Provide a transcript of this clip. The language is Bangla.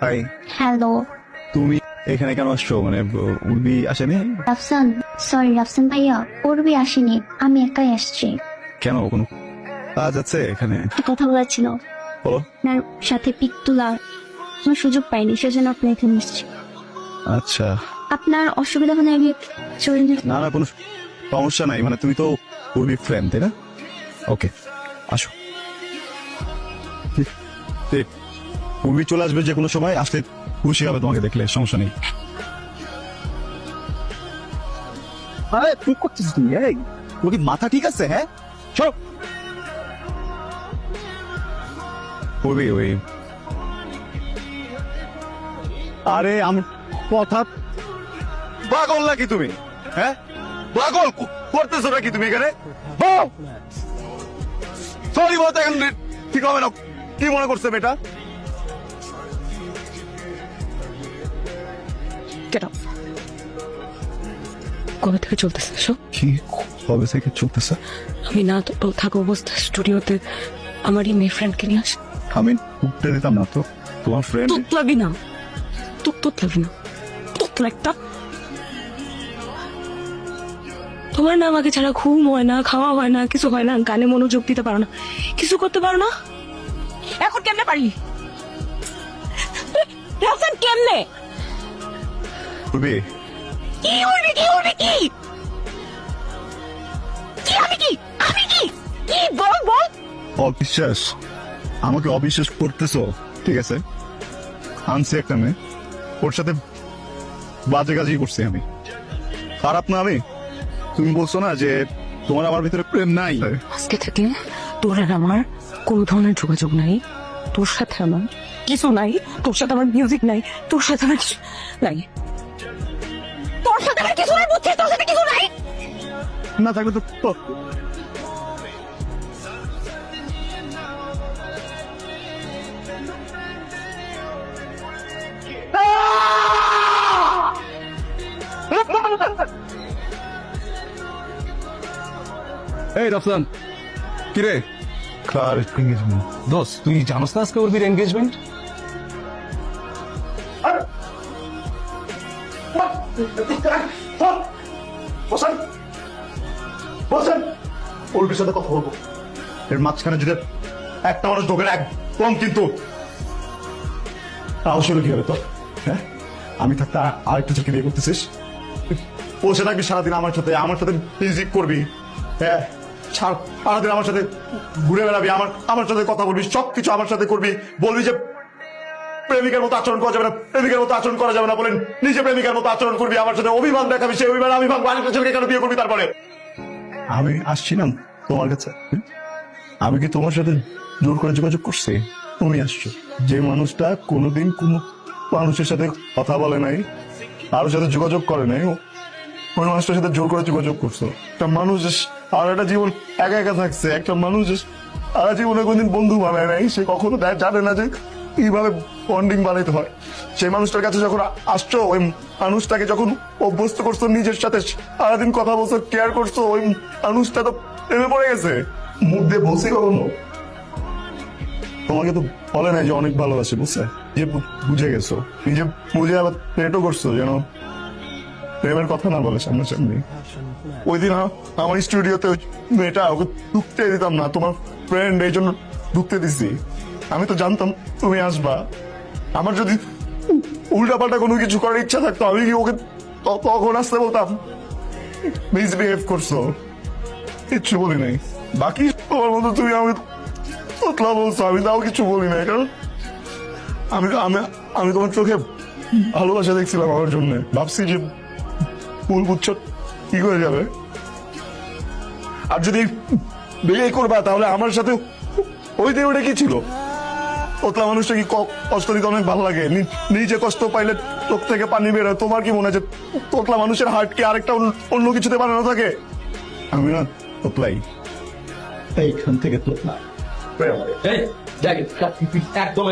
হাই হ্যালো তুমি এখানে কেন আসছো? মানে উর্বি আসেনি? রাফসান সরি রাফসান ভাইয়া পূর্বে আসেনি আমি একাই আসছি। কেন? কোনো কাজ আছে এখানে? কথা বলার ছিল। বলো। আপনার সাথে পিক তোলার কোনো সুযোগ পাইনি সেজন্য আপনি এখানে এসেছি আচ্ছা। আপনার অসুবিধা হলে আমি চলে যেতে- না না কোনো সমস্যা নাই। মানে তুমি তো উর্বি ফ্রেন্ড তাই না? ওকে আসো। এ, উর্বি চলে আসবে যে কোনো সময় আসলে খুশি হবে তোমাকে দেখলে, সমস্যা নেই। আরে কি করছিস তুমি এই, তোর মাথা ঠিক আছে হ্যাঁ? চলো উর্বি ওই। আরে, আমি, কথা পাগল নাকি তুমি হ্যাঁ? পাগল করতেছো নাকি তুমি এখানে? সরি বলতে এখন ঠিক হবে না কি মনে করছে মেয়েটা? Up. কবে থেকে চলতেছে সব কি কবে থেকে চলতেছে? আমি না তো থাকা অবস্থা স্টুডিওতে। আমার এই মেয়ে ফ্রেন্ডকে নিয়ে আস। আমি উঠতে দিতাম না তো। তোমার ফ্রেন্ড তোর লাগি না। তোর তোর না। তোর একটা। তোমার না আমাকে ছাড়া ঘুম হয় না খাওয়া হয় না কিছু হয় না গানে মনোযোগ দিতে পারো না। কিছু করতে পারো না? এখন কেমনে পারি রাফসান কেমনে? উর্বি কি কি কি? কি আমি কি? আমি কি? কি? বল বল। অবিশ্বাস। আমাকে অবিশ্বাস করতেছো। ঠিক আছে। আনছি একটা মেয়ে। ওর সাথে বাজে কাজই করছি আমি। খারাপ না আমি। তুমি বলছো না যে তোমার আমার ভিতরে প্রেম নাই। আজকে থেকে তোর আর আমার কোনো ধরনের যোগাযোগ নাই। তোর সাথে আমার কিছু নাই। তোর সাথে আমার মিউজিক নাই। তোর সাথে আমার কিছু নাই। বুঝছিস তোর সাথে কিছু নাই না থাকলে তো এই রফসান। কিরে? কার engagement? দোস তুই জানোস না আজকে উর্বির এনগেজমেন্ট বসান। বসান। উল্টোর সাথে কথা বলব। এর মাঝখানে যদি একটা মানুষ ঢোকে না, একদম কিন্তু তাহলে শুরু কি হবে তো হ্যাঁ? আমি থাকতে আর- আরেকটা ছেলেকে বিয়ে করতেছিস? বসে থাকবি সারাদিন আমার সাথে আমার সাথে মিউজিক করবি। হ্যাঁ? সার- সারাদিন আমার সাথে ঘুরে বেড়াবি, আমার আমার সাথে কথা বলবি সব কিছু আমার সাথে করবি। বলবি যে প্রেমিকার মতো আচরণ করা যাবে না, প্রেমিকার মতো আচরণ করা যাবে না বলেন, নিজে প্রেমিকার মতো আচরণ করবি, আমার সাথে অভিমান দেখাবি, সেই অভিমান আমি ভাববো আরেকটা ছেলেকে কেন বিয়ে করবি তারপরে? আমি আসছি না তোমার কাছে। আমি কি তোমার সাথে জোর করে যোগাযোগ করছি? তুমি আসছো। যে মানুষটা কোনোদিন কোনো মানুষের সাথে কথা বলে নাই, কারোর সাথে যোগাযোগ করে নাই, ওই মানুষটার সাথে জোর করে যোগাযোগ করছ। একটা মানুষ আর একটা জীবন একা একা থাকছে, একটা মানুষ আর জীবনে কোনদিন বন্ধু বানায় নাই, সে কখনো জানে না যে কীভাবে বন্ডিং বানাইতে হয়। সেই মানুষটার কাছে যখন আসছো, ওই মানুষটাকে যখন অভ্যস্ত করছ, নিজের সাথে সারাদিন কথা বলছো কেয়ার করছ, ওই মানুষটা তো প্রেমে পড়ে গেছে। মুখ দিয়ে বলছি কখনো? তোমাকে তো বলে নাই যে অনেক ভালোবাসে বুঝছে যে বুঝে গেছো। নিজে বুঝে আবার পেটও করছ, যেন প্রেমের কথা না বলে সামনাসামনি। ওই দিন আমার স্টুডিওতে মেয়েটা ওকে ঢুকতে দিতাম না, তোমার ফ্রেন্ড এই জন্য ঢুকতে দিছি। আমি তো জানতাম তুমি আসবা। আমার যদি উল্টা পাল্টা কোনো কিছু করার ইচ্ছা থাকতো, আমি কি ওকে তখন আসতে বলতাম? মিসবিহেভ করছ। কিচ্ছু বলি নাই। বাকি তোমার মতো তুমি আমাকে তোতলা বলছো, আমি তাও কিছু বলি নাই। কারণ আমি আমি আমি তোমার চোখে ভালোবাসা দেখছিলাম আমার জন্য। ভাবছি যে ভুল গুচ্ছ কি করে যাবে? আর যদি বিয়ে করবা, তাহলে আমার সাথে ওই দিন ওটা কি ছিল? তোতলা মানুষটা কি কষ্ট দিতে অনেক ভালো লাগে? নিজে কষ্ট পাইলে চোখ থেকে পানি বের হয়। তোমার কি মনে হয় তোতলা মানুষের হার্ট কি আরেকটা অন্য- কিছুতে বানানো থাকে? আমি না, তোতলাই। এইখান থেকে তোতলা। একদম